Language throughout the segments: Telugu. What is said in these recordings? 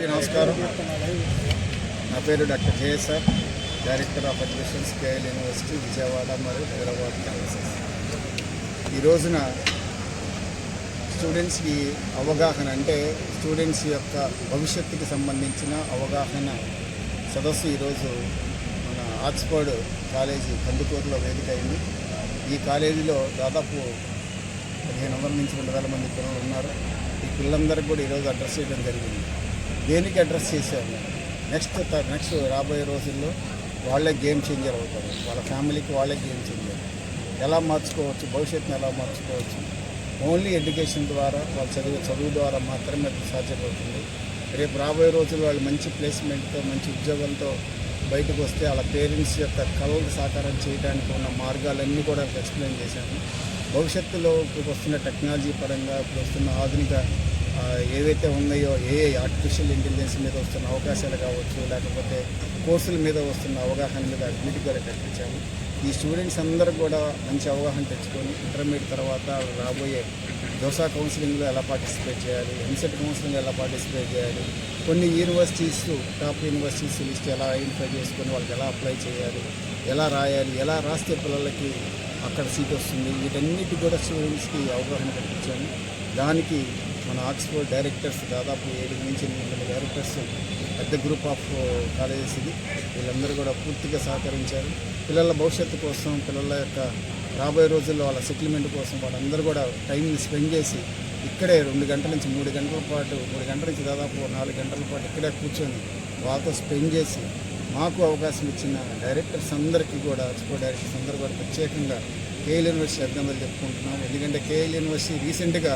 నమస్కారం. నా పేరు doctor JSR director of admissions KL university Vijayawada మరియు హైదరాబాద్ క్యాంపసెస్. ఈ రోజున స్టూడెంట్స్కి అవగాహన అంటే స్టూడెంట్స్ యొక్క భవిష్యత్తుకి సంబంధించిన అవగాహన సదస్సు ఈరోజు మన ఆక్స్ఫర్డ్ కాలేజీ కందుకూరులో వేదిక అయింది. ఈ కాలేజీలో దాదాపు పదిహేను వందల నుంచి రెండు వేల మంది పిల్లలు ఉన్నారు. ఈ పిల్లలందరికీ కూడా ఈరోజు అడ్రస్ చేయడం జరిగింది. దేనికి అడ్రస్ చేశారు? నెక్స్ట్ నెక్స్ట్ రాబోయే రోజుల్లో వాళ్ళే గేమ్ చేంజర్ అవుతారు. వాళ్ళ ఫ్యామిలీకి వాళ్ళే గేమ్ చేంజర్ ఎలా మార్చుకోవచ్చు? భవిష్యత్తుని ఎలా మార్చుకోవచ్చు? ఓన్లీ ఎడ్యుకేషన్ ద్వారా వాళ్ళు చదివే చదువు ద్వారా మాత్రమే సాధ్యపడుతుంది. రేపు రాబోయే రోజుల్లో వాళ్ళు మంచి ప్లేస్మెంట్తో మంచి ఉద్యోగంతో బయటకు వస్తే వాళ్ళ పేరెంట్స్ యొక్క కళలు సాకారం చేయడానికి ఉన్న మార్గాలన్నీ కూడా ఎక్స్ప్లెయిన్ చేశాను భవిష్యత్తులో ఇప్పుడు వస్తున్న టెక్నాలజీ పరంగా ఇప్పుడు వస్తున్న ఆధునిక ఏవైతే ఉన్నాయో ఏ ఆర్టిఫిషియల్ ఇంటెలిజెన్స్ మీద వస్తున్న అవకాశాలు కావచ్చు లేకపోతే కోర్సుల మీద వస్తున్న అవగాహన మీద అడ్మిట్గా కూడా కల్పించాము. ఈ స్టూడెంట్స్ అందరూ కూడా మంచి అవగాహన తెచ్చుకొని ఇంటర్మీడియట్ తర్వాత రాబోయే దోసా కౌన్సిలింగ్లో ఎలా పార్టిసిపేట్ చేయాలి ఎంసెట్ కౌన్సిలింగ్ ఎలా పార్టిసిపేట్ చేయాలి కొన్ని యూనివర్సిటీస్ టాప్ యూనివర్సిటీస్ లిస్ట్ ఎలా ఐడెంటిఫై చేసుకొని వాళ్ళకి ఎలా అప్లై చేయాలి ఎలా రాయాలి ఎలా రాస్తే పిల్లలకి అక్కడ సీట్ వస్తుంది వీటన్నిటి కూడా స్టూడెంట్స్కి అవగాహన కల్పించాము. దానికి మన ఆక్స్ఫోర్డ్ డైరెక్టర్స్ దాదాపు ఏడు నుంచి ఎనిమిది డైరెక్టర్స్ పెద్ద గ్రూప్ ఆఫ్ కాలేజెస్ ఇది వీళ్ళందరూ కూడా పూర్తిగా సహకరించారు. పిల్లల భవిష్యత్తు కోసం పిల్లల యొక్క రాబోయే రోజుల్లో వాళ్ళ సెటిల్మెంట్ కోసం వాళ్ళందరూ కూడా టైంని స్పెండ్ చేసి ఇక్కడే రెండు గంటల నుంచి మూడు గంటల పాటు మూడు గంటల నుంచి దాదాపు నాలుగు గంటల పాటు ఇక్కడే కూర్చొని వాళ్ళతో స్పెండ్ చేసి మాకు అవకాశం ఇచ్చిన డైరెక్టర్స్ అందరికీ కూడా ఆక్స్ఫోర్డ్ డైరెక్టర్స్ అందరూ కూడా ప్రత్యేకంగా కేఎల్ యూనివర్సిటీ అభినందనలు చెప్పుకుంటున్నాం. ఎందుకంటే కేఎల్ యూనివర్సిటీ రీసెంట్గా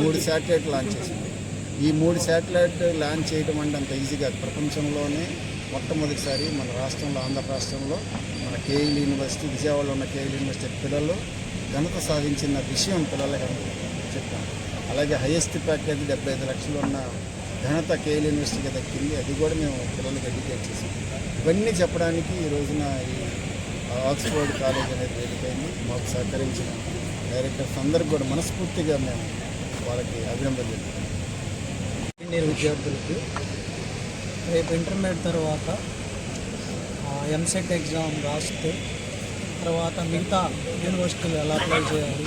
మూడు శాటిలైట్ లాంచ్ చేసింది. ఈ మూడు శాటిలైట్ లాంచ్ చేయడం అంటే అంత ఈజీగా ప్రపంచంలోనే మొట్టమొదటిసారి మన రాష్ట్రంలో ఆంధ్ర రాష్ట్రంలో మన కేఎల్ యూనివర్సిటీ విజయవాడలో ఉన్న కేఎల్ యూనివర్సిటీ పిల్లలు ఘనత సాధించిన విషయం పిల్లలకి చెప్పాను అలాగే హైయెస్ట్ ప్యాకేజ్ డెబ్బై ఐదు లక్షలు ఉన్న ఘనత కేఎల్ యూనివర్సిటీకి దక్కింది అది కూడా మేము పిల్లలకి ఎడ్యుకేట్ చేసాం. ఇవన్నీ చెప్పడానికి ఈ రోజున ఈ ఆక్స్ఫోర్డ్ కాలేజ్ అనేది వేదికైంది మాకు సహకరించిన డైరెక్టర్స్ అందరికి కూడా మనస్ఫూర్తిగా మేము వాళ్ళకి అభినందన చెప్తాం ఇంజనీర్ విద్యార్థులకి రేపు ఇంటర్మీడియట్ తర్వాత ఎంసెట్ ఎగ్జామ్ రాస్తే తర్వాత మిగతా యూనివర్సిటీలు ఎలా అప్లై చేయాలి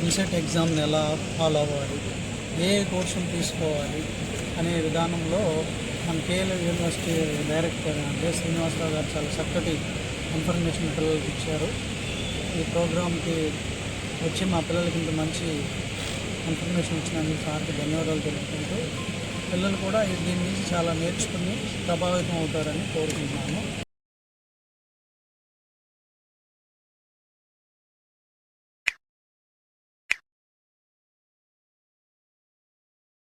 ఎంసెట్ ఎగ్జామ్ని ఎలా ఫాలో అవ్వాలి ఏ కోర్సులు తీసుకోవాలి అనే విధానంలో మన కేఎల్ యూనివర్సిటీ డైరెక్టర్ అంటే శ్రీనివాసరావు గారు చాలా చక్కటి ఇన్ఫర్మేషన్ పిల్లలకి ఇచ్చారు. ఈ ప్రోగ్రామ్కి వచ్చి మా పిల్లలకి ఇంత మంచి ఇన్ఫర్మేషన్ ఇచ్చినందుకు సార్కి ధన్యవాదాలు తెలుపుకుంటూ పిల్లలు కూడా దీని నుంచి చాలా నేర్చుకుని ప్రభావితం అవుతారని కోరుకుంటున్నాము.